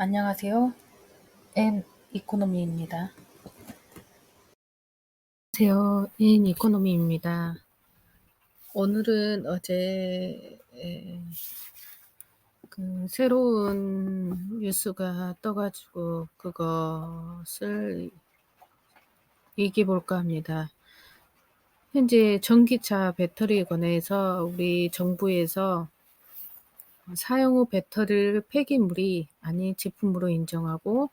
안녕하세요. 엔 이코노미입니다. 안녕하세요. 엔 이코노미입니다. 오늘은 어제 에, 그 새로운 뉴스가 떠가지고 그것을 얘기해 볼까 합니다. 현재 전기차 배터리에 관해서 우리 정부에서 사용 후 배터리를 폐기물이 아닌 제품으로 인정하고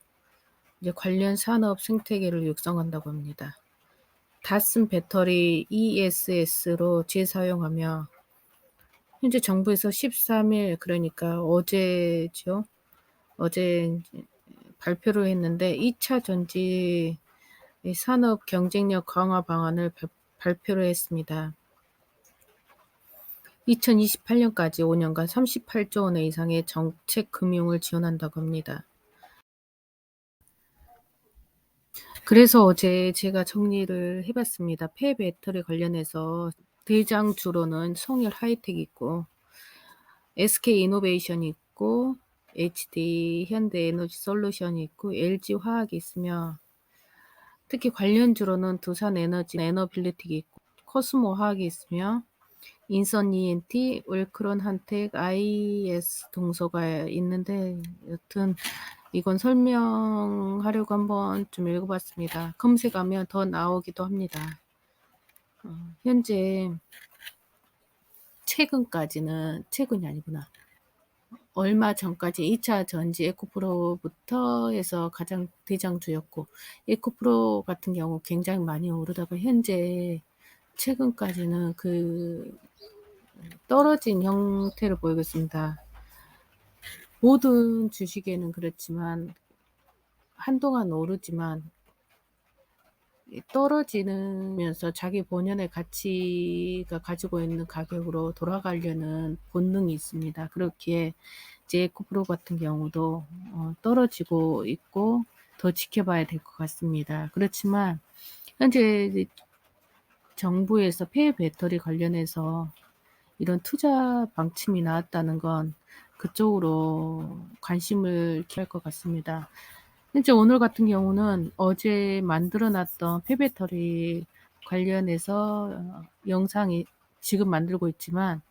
이제 관련 산업 생태계를 육성한다고 합니다. 다 쓴 배터리 ESS로 재사용하며 현재 정부에서 13일 그러니까 어제죠. 어제 발표를 했는데 2차 전지 산업 경쟁력 강화 방안을 발표를 했습니다. 2028년까지 5년간 38조 원 이상의 정책 금융을 지원한다고 합니다. 그래서 어제 제가 정리를 해봤습니다. 폐 배터리 관련해서 대장 주로는 성일 하이텍 있고 SK 이노베이션 있고 HD 현대 에너지 솔루션이 있고 LG 화학이 있으며 특히 관련 주로는 두산 에너지 에너빌리틱이 있고 코스모 화학이 있으며 인선 ENT, 울크론 한텍, IS 동서가 있는데 여튼 이건 설명하려고 한번 좀 읽어봤습니다. 검색하면 더 나오기도 합니다. 어, 현재 최근까지는 최근이 아니구나. 얼마 전까지 2차 전지 에코프로부터 해서 가장 대장주였고 에코프로 같은 경우 굉장히 많이 오르다가 현재 최근까지는 그 떨어진 형태를 보이고 있습니다. 모든 주식에는 그렇지만 한동안 오르지만 떨어지면서 자기 본연의 가치가 가지고 있는 가격으로 돌아가려는 본능이 있습니다. 그렇기에 제코프로 같은 경우도 어, 떨어지고 있고 더 지켜봐야 될 것 같습니다. 그렇지만 현재 정부에서 폐 배터리 관련해서 이런 투자 방침이 나왔다는 건 그쪽으로 관심을 기할 것 같습니다. 현재 오늘 같은 경우는 어제 만들어 놨던 폐 배터리 관련해서 어, 영상이 지금 만들고 있지만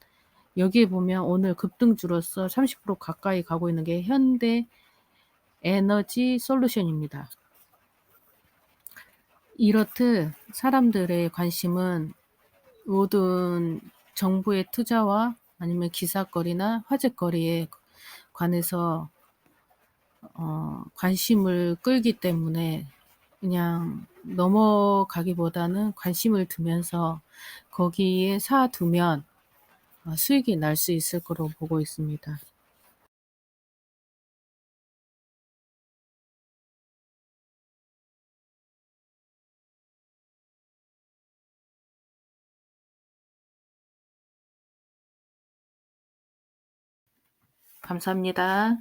여기에 보면 오늘 급등주로서 30% 가까이 가고 있는 게 현대 에너지 솔루션입니다. 이렇듯 사람들의 관심은 모든 정부의 투자와 아니면 기사거리나 화제거리에 관해서 어, 관심을 끌기 때문에 그냥 넘어가기보다는 관심을 두면서 거기에 사두면 어, 수익이 날 수 있을 거로 보고 있습니다. 감사합니다.